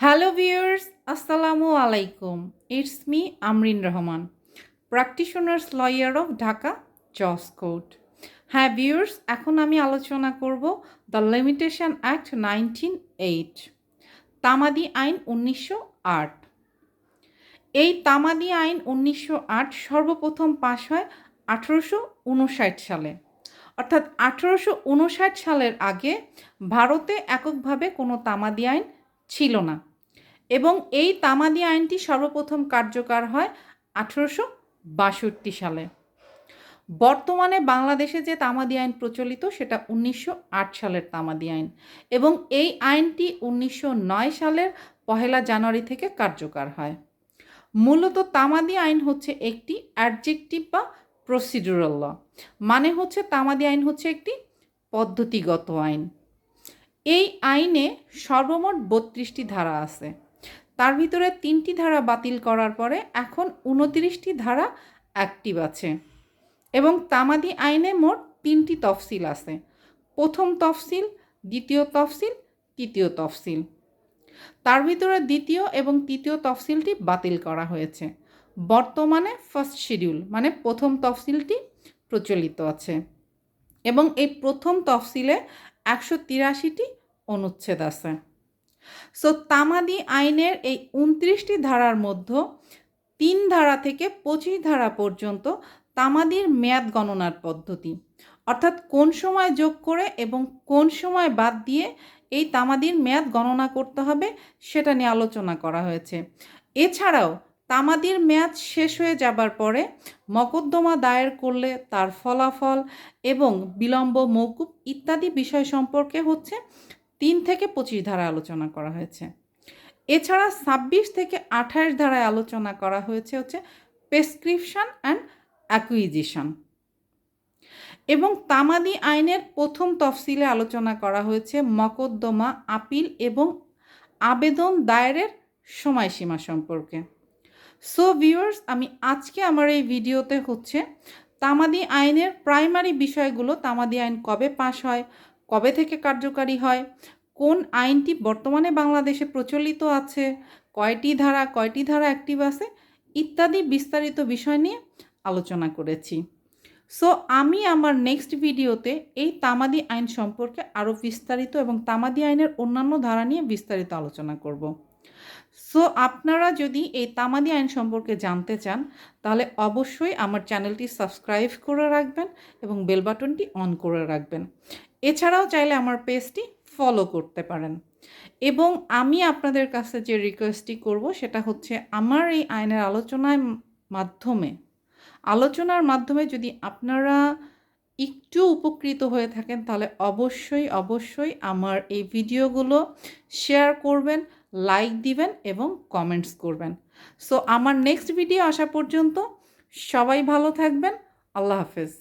Hello viewers আসসালামু আলাইকুম it's me Amrin Rahman practitioners lawyer of Dhaka Jos court হ্যাঁ viewers এখন আমি আলোচনা করব the limitation act nineteen eight তামাদি আইন উনিশশো আট। এই তামাদি আইন উনিশশো আট সর্বপ্রথম পাশ হয় আঠেরোশো উনষাট সালে। অর্থাৎ আঠেরোশো উনষাট সালের আগে ভারতে এককভাবে কোনো তামাদি আইন ছিল না। এবং এই তামাদি আইনটি সর্বপ্রথম কার্যকর হয় আঠেরোশো বাষট্টি সালে। বর্তমানে বাংলাদেশে যে তামাদি আইন প্রচলিত, সেটা উনিশশো আট সালের তামাদি আইন। এবং এই আইনটি উনিশশো নয় সালের পহেলা জানুয়ারি থেকে কার্যকর হয়। মূলত তামাদি আইন হচ্ছে একটি অ্যাডজেক্টিভ বা প্রসিডিউরাল ল। মানে হচ্ছে তামাদি আইন হচ্ছে একটি পদ্ধতিগত আইন। এই আইনে সর্বমোট বত্রিশটি ধারা আছে। তার ভিতরে তিনটি ধারা বাতিল করার পরে এখন উনতিরিশটি ধারা অ্যাক্টিভ আছে এবং তামাদি আইনে মোট তিনটি তফসিল আছে। প্রথম তফসিল, দ্বিতীয় তফসিল, তৃতীয় তফসিল। তার ভিতরে দ্বিতীয় এবং তৃতীয় তফসিলটি বাতিল করা হয়েছে। বর্তমানে ফার্স্ট শিডিউল মানে প্রথম তফসিলটি প্রচলিত আছে। এবং এই প্রথম তফসিলে একশো তিরাশিটি অনুচ্ছেদ আছে। সো তামাদি আইনের এই উনত্রিশটি ধারার মধ্যে তিন ধারা থেকে পঁচিশ ধারা পর্যন্ত তামাদির মেয়াদ গণনার পদ্ধতি। অর্থাৎ কোন সময় যোগ করে এবং কোন সময় বাদ দিয়ে এই তামাদির মেয়াদ গণনা করতে হবে সেটা নিয়ে আলোচনা করা হয়েছে। এছাড়াও তামাদির মেয়াদ শেষ হয়ে যাবার পরে মকদ্দমা দায়ের করলে তার ফলাফল এবং বিলম্ব মৌকুব ইত্যাদি বিষয় সম্পর্কে হচ্ছে তিন থেকে পঁচিশ ধারায় আলোচনা করা হয়েছে। এছাড়া ছাব্বিশ থেকে আঠাশ ধারায় আলোচনা করা হয়েছে হচ্ছে প্রেসক্রিপশন অ্যান্ড অ্যাকুইজিশন। এবং তামাদি আইনের প্রথম তফসিলে আলোচনা করা হয়েছে মকদ্দমা, আপিল এবং আবেদন দায়েরের সময়সীমা সম্পর্কে। সো ভিউয়ার্স আমি আজকে আমার এই ভিডিওতে হচ্ছে তামাদি আইনের প্রাইমারি বিষয়গুলো, তামাদি আইন কবে পাশ হয়, কবে থেকে কার্যকারী হয়, কোন আইনটি বর্তমানে বাংলাদেশে প্রচলিত আছে, কয়টি ধারা কয়টি ধারা অ্যাক্টিভ আছে, ইত্যাদি বিস্তারিত বিষয় নিয়ে আলোচনা করেছি। সো আমি আমার নেক্সট ভিডিওতে এই তামাদি আইন সম্পর্কে আরও বিস্তারিত এবং তামাদি আইনের অন্যান্য ধারা নিয়ে বিস্তারিত আলোচনা করব। সো আপনারা যদি এই তামাদি আইন সম্পর্কে জানতে চান, তাহলে অবশ্যই আমার চ্যানেলটি সাবস্ক্রাইব করে রাখবেন এবং বেল বাটনটি অন করে রাখবেন। এছাড়াও চাইলে আমার পেজটি ফলো করতে পারেন। এবং আমি আপনাদের কাছে যে রিকোয়েস্টটি করব, সেটা হচ্ছে আমার এই আইনের আলোচনার মাধ্যমে আলোচনার মাধ্যমে যদি আপনারা একটু উপকৃত হয়ে থাকেন, তাহলে অবশ্যই অবশ্যই আমার এই ভিডিওগুলো শেয়ার করবেন লাইক দিবেন এবং কমেন্টস করবেন। সো আমার নেক্সট ভিডিও আসা পর্যন্ত সবাই ভালো থাকবেন। আল্লাহ হাফেজ।